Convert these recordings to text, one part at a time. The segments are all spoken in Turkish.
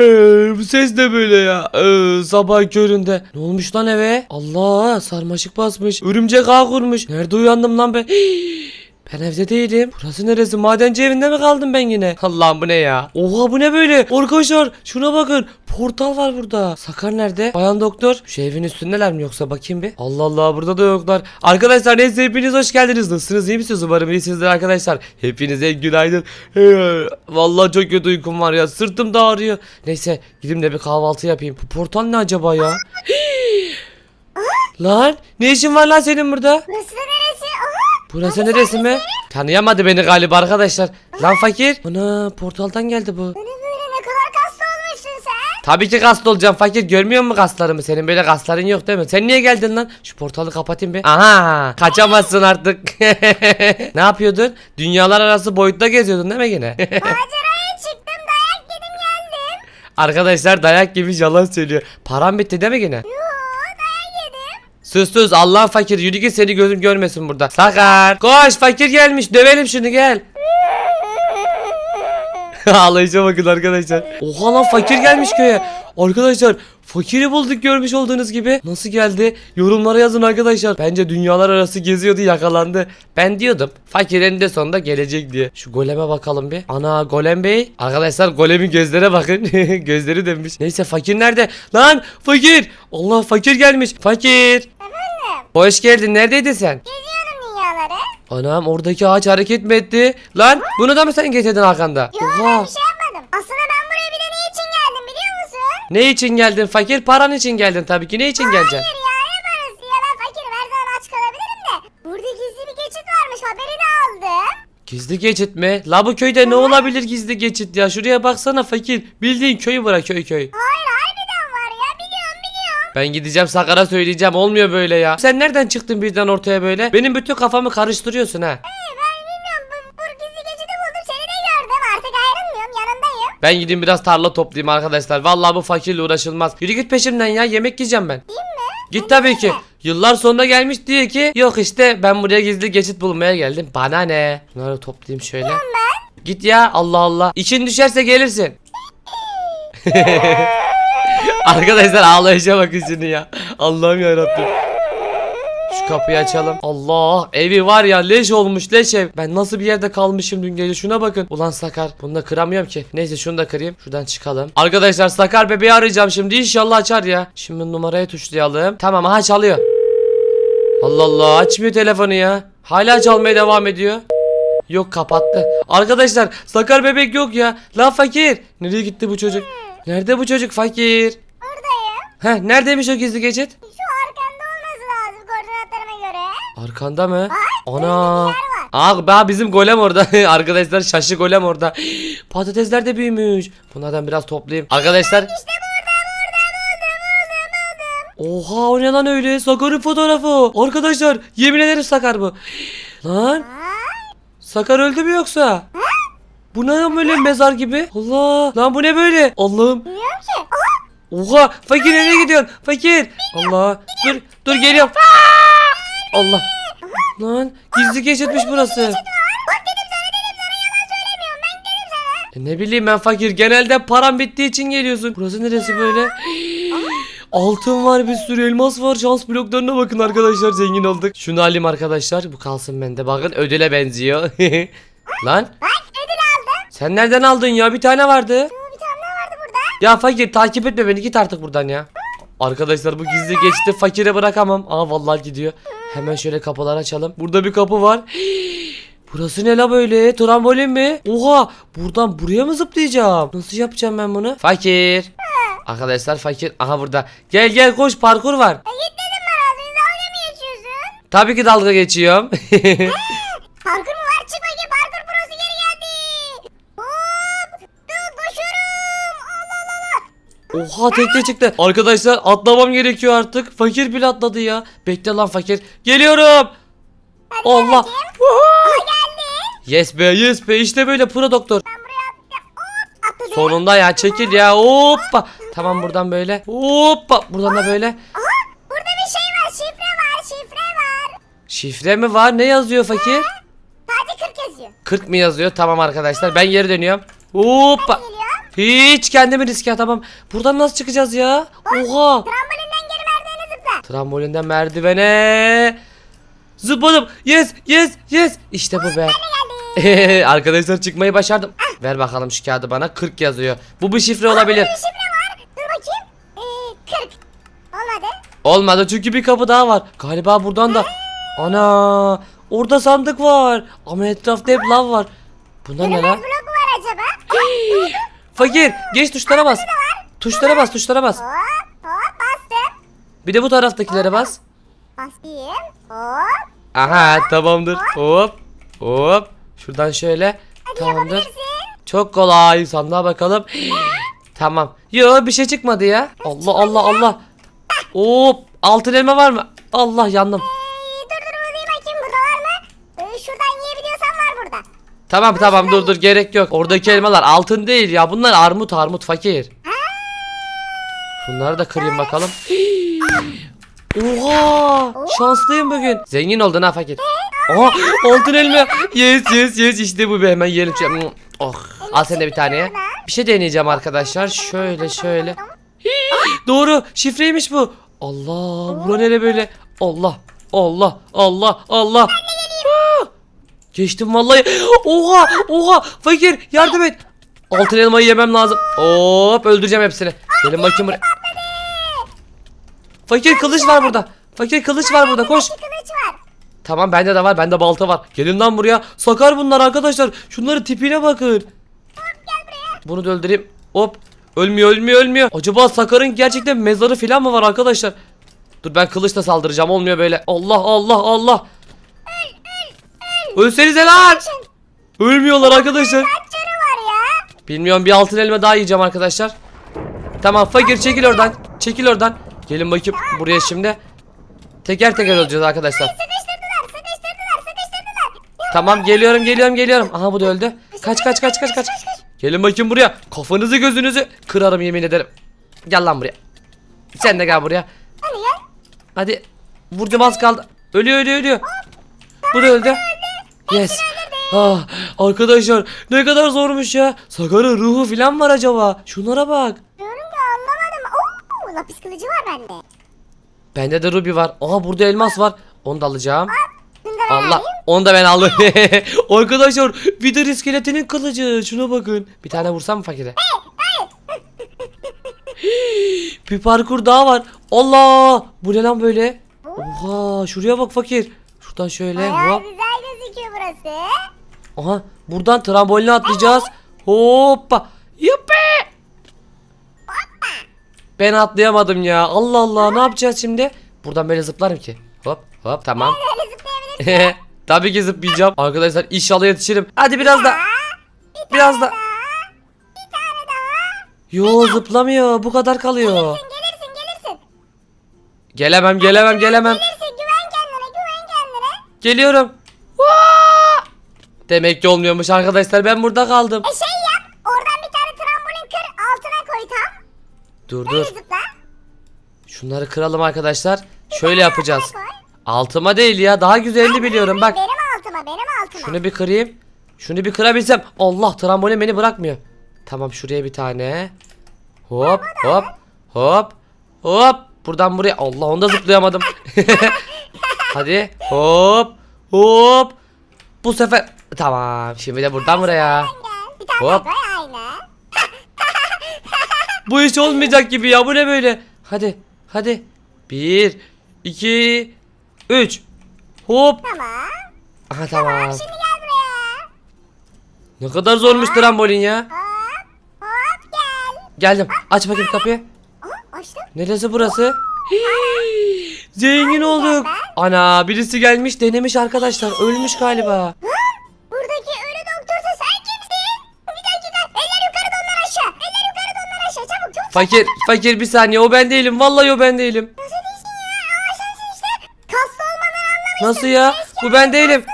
Ee, bu ses de böyle ya. Ee, sabah köründe. Ne olmuş lan eve? Allah sarmaşık basmış. Örümcek ağ kurmuş. Nerede uyandım lan ben? Ben evde değilim. Burası neresi? Madenci evinde mi kaldım ben yine? Allah'ım bu ne ya? Oha bu ne böyle? Arkadaşlar şuna bakın. Portal var burada. Sakar nerede? Bayan doktor. Şu evin üstündeler mi yoksa bakayım bir. Allah Allah burada da yoklar. Arkadaşlar neyse hepiniz hoş geldiniz. Nasılsınız? iyi misiniz? Umarım iyisinizdir arkadaşlar. Hepinize günaydın. Vallahi çok kötü uykum var ya. Sırtım da ağrıyor. Neyse gideyim de bir kahvaltı yapayım. Bu portal ne acaba ya? lan ne işin var lan senin burada? Aha! Burası neresi mi? Tanıyamadı beni galiba arkadaşlar. Lan fakir. Ana portaldan geldi bu. Ne böyle ne kadar kaslı olmuşsun sen? Tabii ki kaslı olacağım fakir. Görmüyor musun kaslarımı? Senin böyle kasların yok değil mi? Sen niye geldin lan? Şu portalı kapatayım bir. Aha kaçamazsın artık. ne yapıyordun? Dünyalar arası boyutta geziyordun değil mi yine? Maceraya çıktım dayak yedim geldim. Arkadaşlar dayak gibi yalan söylüyor. Param bitti değil mi yine? Yedim. Sus sus Allah fakir yürü git seni gözüm görmesin burada. Sakar koş fakir gelmiş dövelim şunu gel. Ağlayışa bakın arkadaşlar. Oha lan fakir gelmiş köye. Arkadaşlar fakiri bulduk görmüş olduğunuz gibi. Nasıl geldi? Yorumlara yazın arkadaşlar. Bence dünyalar arası geziyordu yakalandı. Ben diyordum fakir eninde sonunda gelecek diye. Şu goleme bakalım bir. Ana golem bey. Arkadaşlar golemin gözlere bakın. Gözleri dönmüş. Neyse fakir nerede? Lan fakir. Allah fakir gelmiş. Fakir. Hoş geldin. Neredeydin sen? Geziyorum dünyaları. Anam oradaki ağaç hareket mi etti? Lan bunu da mı sen getirdin arkanda? Yo ben bir şey yapmadım. Aslında ben buraya bir de ne için geldim biliyor musun? Ne için geldin fakir? Paran için geldin tabii ki. Ne için geleceksin? Hayır ya ne parası ya ben fakirim her zaman aç kalabilirim de. Burada gizli bir geçit varmış haberini aldım. Gizli geçit mi? La bu köyde ne olabilir gizli geçit ya? Şuraya baksana fakir. Bildiğin köy bırak köy köy. Hayır Ben gideceğim Sakar'a söyleyeceğim. Olmuyor böyle ya. Sen nereden çıktın birden ortaya böyle? Benim bütün kafamı karıştırıyorsun ha. Ee, ben bilmiyorum bu, bu gizli geçidi buldum seni de gördüm artık ayrılmıyorum yanındayım. Ben gideyim biraz tarla toplayayım arkadaşlar. Vallahi bu fakirle uğraşılmaz. Yürü git peşimden ya. Yemek yiyeceğim ben. Değil mi? Git tabii ki. Yıllar sonra gelmiş diye ki yok işte ben buraya gizli geçit bulmaya geldim. Bana ne? Bunları toplayayım şöyle. Ben Git ya Allah Allah. İçin düşerse gelirsin. Arkadaşlar ağlayışa bakın şimdi ya. Allah'ım yarabbim. Şu kapıyı açalım. Allah evi var ya leş olmuş leş ev. Ben nasıl bir yerde kalmışım dün gece şuna bakın. Ulan Sakar bunu da kıramıyorum ki. Neyse şunu da kırayım. Şuradan çıkalım. Arkadaşlar Sakar bebeği arayacağım şimdi inşallah açar ya. Şimdi numarayı tuşlayalım. Tamam aha çalıyor. Allah Allah açmıyor telefonu ya. Hala çalmaya devam ediyor. Yok kapattı. Arkadaşlar Sakar bebek yok ya. La fakir. Nereye gitti bu çocuk? Nerede bu çocuk fakir? Heh neredeymiş o gizli geçit? Şu arkanda olması lazım koordinatlarıma göre. Arkanda mı? Ana. yer var. Aa daha bizim golem orada. Arkadaşlar şaşı golem orada. Patatesler de büyümüş. Bunlardan biraz toplayayım. Arkadaşlar. İşte burada burada buldum buldum buldum. Oha o ne lan öyle? Sakar'ın fotoğrafı. Arkadaşlar yemin ederim Sakar bu. Lan Ay, Sakar öldü mü yoksa? Bu ne lan böyle mezar gibi? Allah. Lan bu ne böyle? Allah'ım. bilmiyorum ki. Oha fakir nereye gidiyorsun? Fakir. Allah. Dur dur geliyorum. Allah. Lan gizli geçitmiş burası. E ne bileyim ben fakir. Genelde param bittiği için geliyorsun. Burası neresi böyle? Altın var bir sürü elmas var. Şans bloklarına bakın arkadaşlar zengin olduk. Şunu alayım arkadaşlar. Bu kalsın bende. Bakın ödüle benziyor. Lan Bak ödül aldım. sen nereden aldın ya? Bir tane vardı. Yo, bir tane daha vardı burada. Ya fakir takip etme beni git artık buradan ya. Arkadaşlar bu gizli geçti fakire bırakamam. Aa vallahi gidiyor. Hemen şöyle kapılar açalım. Burada bir kapı var. Burası ne la böyle? Trambolin mi? Oha! Buradan buraya mı zıplayacağım? Nasıl yapacağım ben bunu? Fakir. Arkadaşlar fakir. Aha burada. Gel gel koş parkur var. E git dedim bana dalga mı geçiyorsun? Tabii ki dalga geçiyorum. Parkur mu var çık bakayım parkur prosu geri geldi. Hop. Dur koşuyorum. Allah Allah Allah. Oha tekte çıktı. Arkadaşlar atlamam gerekiyor artık. Fakir bile atladı ya. Bekle lan fakir. Geliyorum. Allah. Yes be yes be işte böyle pro doktor. Sonunda ya çekil ya hoppa. Tamam buradan böyle hoppa buradan da böyle. Burada bir şey var şifre var şifre var. Şifre mi var ne yazıyor fakir? Sadece 40 yazıyor. 40 mı yazıyor tamam arkadaşlar ben geri dönüyorum. Hoppa. Hiç kendimi riske atamam. Buradan nasıl çıkacağız ya? Oha. Trambolinden geri merdivene zıpla. Trambolinden merdivene. Zıpladım. Yes yes yes. İşte bu be. Arkadaşlar çıkmayı başardım. Ver bakalım şu kağıdı bana. 40 yazıyor. Bu bir şifre olabilir. Bir şifre var. Dur bakayım. Ee, 40. Olmadı. Olmadı çünkü bir kapı daha var. Galiba buradan da. Ana. Orada sandık var. Ama etrafta hep lav var. Bunda ne lan? blok var acaba? Fakir geç tuşlara bas. Tuşlara bas tuşlara bas. Hop bastım. Bir de bu taraftakilere bas. Basayım. Hop. Aha tamamdır. Hop. Hop. Şuradan şöyle. Tamamdır. Çok kolay. Sandığa bakalım. tamam. Yo bir şey çıkmadı ya. Allah Allah Allah. Hop. Altın elma var mı? Allah yandım. Ee, dur dur bulayım bakayım burada var mı? Ee, şuradan yiyebiliyorsan var burada. Tamam tamam dur dur gerek yok. Oradaki elmalar altın değil ya. Bunlar armut armut fakir. Bunları da kırayım bakalım. Oha! Şanslıyım bugün. Zengin oldun ha fakir. Oha! Altın elma. Yes yes yes işte bu be hemen yiyelim. Oh. Al sen de bir tane. Bir şey deneyeceğim arkadaşlar. Şöyle şöyle. Doğru. Şifreymiş bu. Allah. Bura nere böyle? Allah. Allah. Allah. Allah. Geçtim vallahi. Oha. Oha. Fakir yardım et. Altın elmayı yemem lazım. Hop öldüreceğim hepsini. Gelin bakayım buraya. Fakir kılıç var burada. Fakir kılıç var burada koş. Tamam bende de var bende balta var. Gelin lan buraya. Sakar bunlar arkadaşlar. Şunların tipine bakın. Bunu da öldüreyim. Hop. Ölmüyor ölmüyor ölmüyor. Acaba Sakar'ın gerçekten mezarı falan mı var arkadaşlar? Dur ben kılıçla saldıracağım olmuyor böyle. Allah Allah Allah. Ölsenize lan. Ölmüyorlar arkadaşlar. Kaç canı var ya? Bilmiyorum bir altın elma daha yiyeceğim arkadaşlar. Tamam fakir çekil oradan. Çekil oradan. Gelin bakayım buraya şimdi. Teker teker öleceğiz arkadaşlar. Sıkıştırdılar sıkıştırdılar sıkıştırdılar. Tamam geliyorum geliyorum geliyorum. Aha bu da öldü. Kaç kaç kaç kaç kaç. Gelin bakayım buraya. Kafanızı gözünüzü kırarım yemin ederim. Gel lan buraya. Sen de gel buraya. Hadi gel. Hadi. Vurdum az kaldı. Ölüyor ölüyor ölüyor. Bu da öldü. Yes. Ah, arkadaşlar ne kadar zormuş ya. Sakar'ın ruhu falan var acaba. Şunlara bak. Diyorum ki anlamadım. Oo, lapis kılıcı var bende. Bende de ruby var. Aha burada elmas var. Onu da alacağım. Allah onu da ben aldım. Arkadaşlar Wither iskeletinin kılıcı. Şuna bakın. Bir tane vursam mı fakire? bir parkur daha var. Allah! Bu ne lan böyle? Oha şuraya bak fakir. Şuradan şöyle Bayağı hop. güzel gözüküyor burası. Aha buradan tramboline atlayacağız. Hoppa. Yuppi. Ben atlayamadım ya. Allah Allah ne yapacağız şimdi? Buradan böyle zıplarım ki. Hop hop tamam. Böyle zıplayabilirsin. Tabii ki zıplayacağım. Arkadaşlar inşallah yetişirim. Hadi biraz da. Biraz da. Bir tane daha. Yo zıplamıyor. Bu kadar kalıyor. Gelirsin gelirsin. Gelemem gelemem gelemem. Gelirsin Geliyorum. Vaa! Demek ki olmuyormuş arkadaşlar. Ben burada kaldım. E şey yap. Oradan bir tane trambolin kır altına koy tam. Dur dur. zıpla. Şunları kıralım arkadaşlar. Şöyle yapacağız. Altına koy. Altıma değil ya. Daha güzelini biliyorum. Bak. Benim altıma benim altıma. Şunu bir kırayım. Şunu bir kırabilsem. Allah trambolin beni bırakmıyor. Tamam şuraya bir tane. Hop hop hop hop. Buradan buraya. Allah onda zıplayamadım. Hadi hop hop. Bu sefer tamam. Şimdi de buradan buraya. Gel. Bir tane Hop. daha koy aynı. Bu iş olmayacak gibi ya. Bu ne böyle? Hadi hadi. Bir, iki, üç. Hop. Tamam. Aha tamam. Şimdi gel buraya. Ne kadar zormuş trambolin ya. Hop. Hop gel. Geldim. Aç bakayım kapıyı. Aha açtım. Neresi burası? Hii, Zengin olduk. Ana birisi gelmiş denemiş arkadaşlar. Ölmüş galiba. Buradaki ölü doktorsa sen kimsin? Bir dakika. Eller yukarı donlar aşağı. Eller yukarı donlar aşağı. Çabuk çabuk. Fakir fakir bir saniye o ben değilim. Vallahi o ben değilim. Nasıl değilsin ya? Aa sensin işte. Kaslı anlamıştım. Nasıl ya? Bu ben değilim.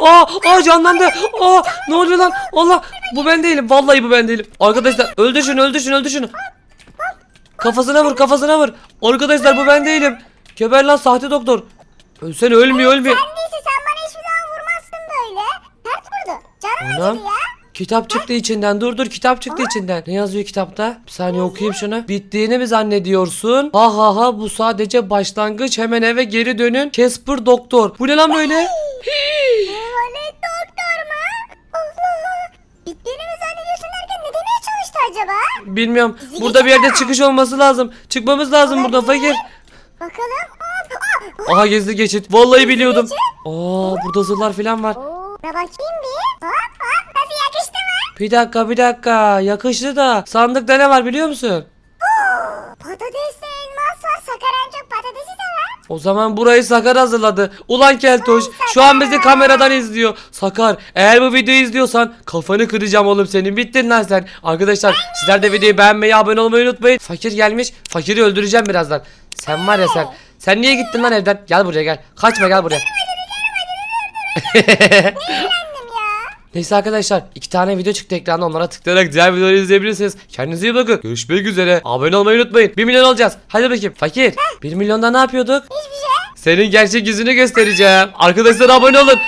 Aa, aa canlandı. Aa, ne oluyor lan? Allah, bu ben değilim. Vallahi bu ben değilim. Arkadaşlar öldür şunu, öldür şunu, öldür şunu. Kafasına vur, kafasına vur. Arkadaşlar bu ben değilim. Geber lan sahte doktor. Ölsene ölmüyor, ölmüyor. Sen değilsin sen bana hiçbir zaman vurmazsın böyle. Ters vurdu. Canım Anam. acıdı ya. Kitap çıktı içinden. Dur dur kitap çıktı içinden. Ne yazıyor kitapta? Bir saniye okuyayım şunu. Bittiğini mi zannediyorsun? Ha ha ha bu sadece başlangıç. Hemen eve geri dönün. Casper doktor. Bu ne lan böyle? Tuvalet doktor mu? Allah. Bittiğini mi zannediyorsun derken ne demeye çalıştı acaba? Bilmiyorum. Burada bir yerde çıkış olması lazım. Çıkmamız lazım buradan fakir. Bakalım. Aa, aa, Aha gizli geçit. Vallahi biliyordum. Aa burada zırhlar falan var. Oo, buna bakayım bir. Hop hop nasıl yakıştı mı? Bir dakika bir dakika. Yakıştı da. Sandıkta ne var biliyor musun? Patatesle elmas var. Sakar en çok patatesi sever. O zaman burayı Sakar hazırladı. Ulan Keltoş şu an bizi kameradan izliyor. Sakar eğer bu videoyu izliyorsan kafanı kıracağım oğlum senin. Bittin lan sen. Arkadaşlar sizler de videoyu beğenmeyi abone olmayı unutmayın. Fakir gelmiş. Fakiri öldüreceğim birazdan. Sen var ya sen. Sen niye gittin lan evden? Gel buraya gel. Kaçma gel buraya. Neyse arkadaşlar iki tane video çıktı ekranda onlara tıklayarak diğer videoları izleyebilirsiniz. Kendinize iyi bakın. Görüşmek üzere. Abone olmayı unutmayın. 1 milyon olacağız. Hadi bakayım. Fakir. 1 milyonda ne yapıyorduk? Hiçbir şey. Senin gerçek yüzünü göstereceğim. Arkadaşlar abone olun.